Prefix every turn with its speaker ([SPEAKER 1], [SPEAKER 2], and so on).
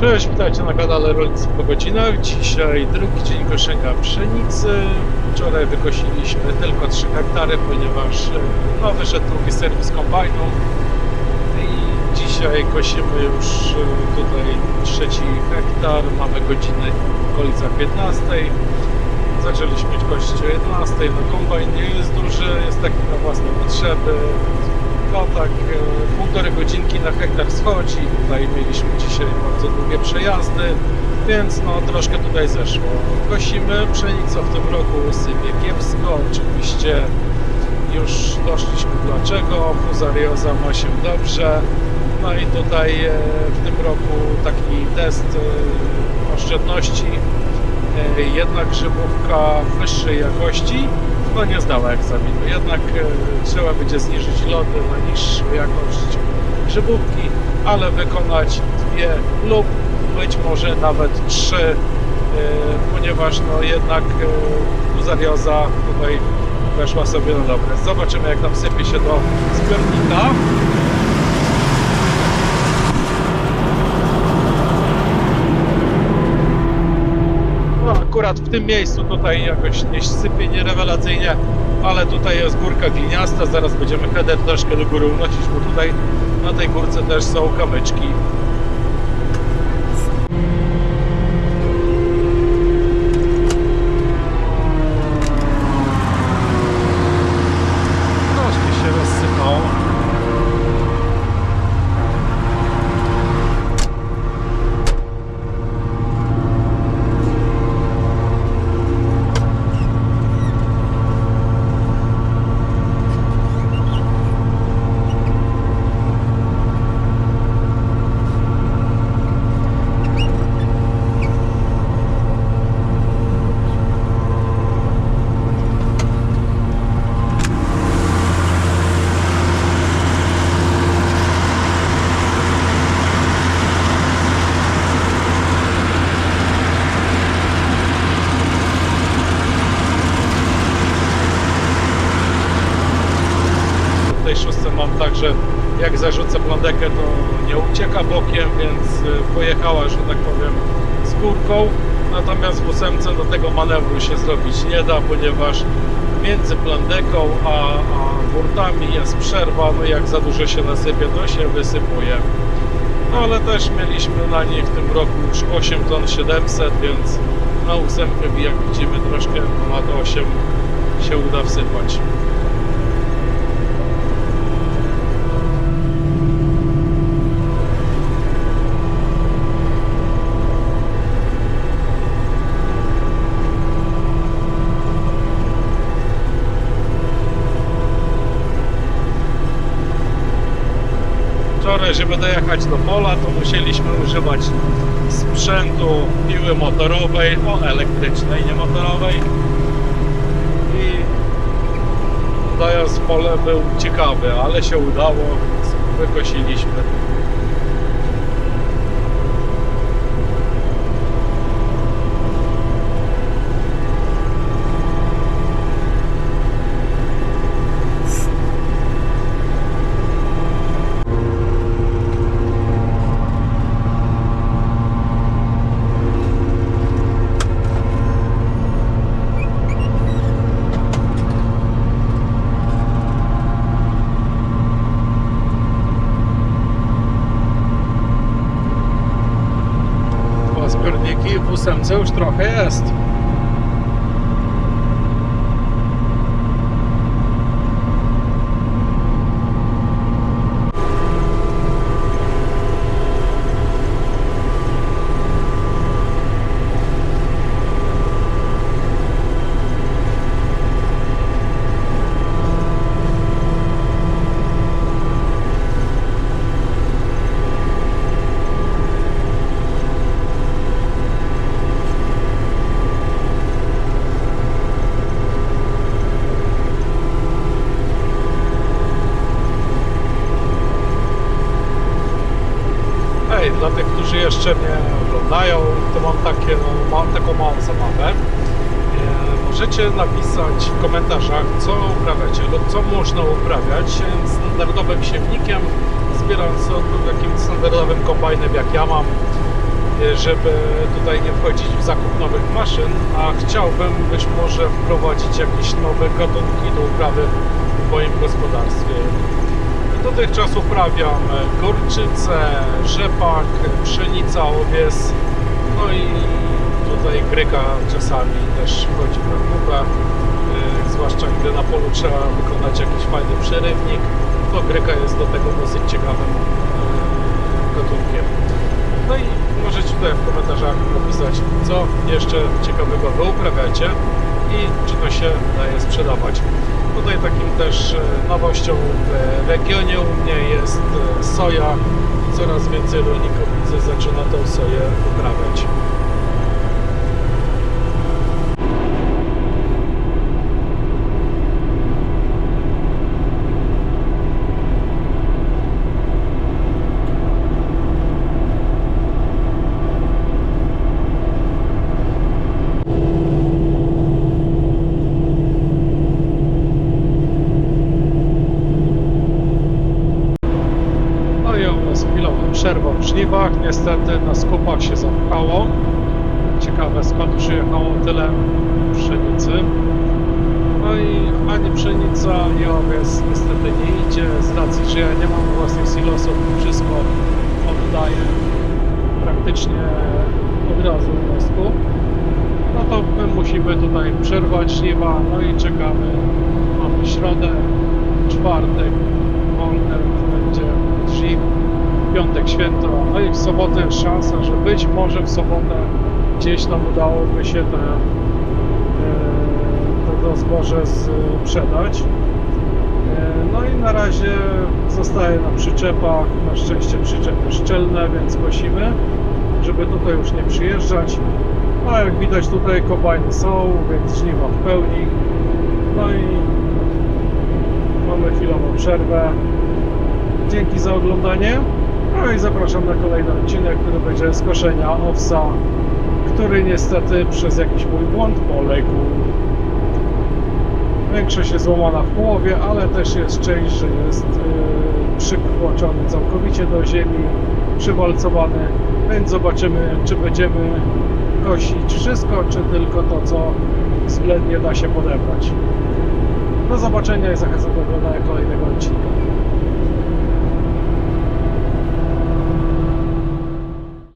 [SPEAKER 1] Cześć, witajcie na kanale Rolnicy po godzinach. Dzisiaj drugi dzień koszenia pszenicy. Wczoraj wykosiliśmy tylko 3 hektary, ponieważ e, no, wyszedł drugi serwis kombajnu. I dzisiaj kosimy już e, tutaj trzeci hektar. Mamy godzinę w okolicach 15. Zaczęliśmy kość o 11. No kombajn nie jest duży, jest taki na własne potrzeby. No tak, półtorej godzinki na hektar schodzi. Tutaj mieliśmy dzisiaj bardzo długie przejazdy, więc no troszkę tutaj zeszło. Kosimy pszenicę w tym roku sypie kiepsko. Oczywiście już doszliśmy dlaczego. Fuzarioza ma się dobrze. No i tutaj e, w tym roku taki test e, oszczędności. Jedna grzybówka wyższej jakości no nie zdała egzaminu. Jednak e, trzeba będzie zniżyć loty na niższą jakość grzybówki, ale wykonać dwie lub być może nawet trzy, e, ponieważ no jednak e, fuzarioza tutaj weszła sobie na dobre. Zobaczymy jak nam sypie się do zbiornika. No, akurat w tym miejscu tutaj jakoś nie sypie nierewelacyjnie, ale tutaj jest górka gliniasta, zaraz będziemy header troszkę do góry unosić, bo tutaj na tej górce też są kamyczki. Troszkę się rozsypało. W tej szóstce mam tak, że jak zarzucę plandekę, to nie ucieka bokiem, więc y, pojechała, że tak powiem, z górką. Natomiast w ósemce do tego manewru się zrobić nie da, ponieważ między plandeką a, a jest przerwa, no jak za dużo się nasypie, to się wysypuje. No ale też mieliśmy na niej w tym roku już 8 ton 700, więc na ósemkę jak widzimy troszkę ponad 8 się uda wsypać. Wczoraj, żeby dojechać do pola, to musieliśmy używać sprzętu piły motorowej, o elektrycznej, nie motorowej. I dojazd w pole był ciekawy, ale się udało, wykosiliśmy. Ósemce już trochę jest. Jeszcze mnie oglądają, to mam takie, no, taką małą zabawę. E, możecie napisać w komentarzach, co uprawiacie lub co można uprawiać standardowym siewnikiem, zbierając to takim standardowym kombajnem jak ja mam. e, żeby tutaj nie wchodzić w zakup nowych maszyn, a chciałbym być może wprowadzić jakieś nowe gatunki do uprawy w moim gospodarstwie. Dotychczas uprawiam górczycę, rzepak, pszenica, owies, no i tutaj gryka czasami też wchodzi w rachubę, yy, zwłaszcza gdy na polu trzeba wykonać jakiś fajny przerywnik, to gryka jest do tego dosyć ciekawym yy, gatunkiem. No i możecie tutaj w komentarzach napisać, co jeszcze ciekawego wy uprawiacie i czy to się daje sprzedawać. Tutaj takim też e, nowością w regionie u mnie jest e, soja. Coraz więcej rolników zaczyna tą soję uprawiać. No i u nas chwilowa przerwa w żniwach. Niestety na skupach się zapchało. Ciekawe skąd przyjechało tyle pszenicy. No i ani pszenica, ani owiec niestety nie idzie z racji, że ja nie mam własnych silosów. Wszystko oddaję praktycznie od razu na skup. No to my musimy tutaj przerwać żniwa, no i czekamy. Mamy środę, czwartek, wolne będzie żniw, piątek święto, no i w sobotę szansa, że być może w sobotę gdzieś nam udałoby się te, e, to, to zboże sprzedać. E, No i na razie zostaje na przyczepach, na szczęście przyczepy szczelne, więc kosimy, żeby tutaj już nie przyjeżdżać. A jak widać tutaj kombajny są, więc żniwa w pełni. No i mamy chwilową przerwę. Dzięki za oglądanie. No i zapraszam na kolejny odcinek, który będzie z koszenia owsa, który niestety przez jakiś mój błąd poległ. Większość jest złamana w połowie, ale też jest część, że jest yy, przykłoczony całkowicie do ziemi, przywalcowany, więc zobaczymy, czy będziemy kosić wszystko, czy tylko to, co względnie da się podebrać. Do zobaczenia i zachęcam do oglądania kolejnego odcinka.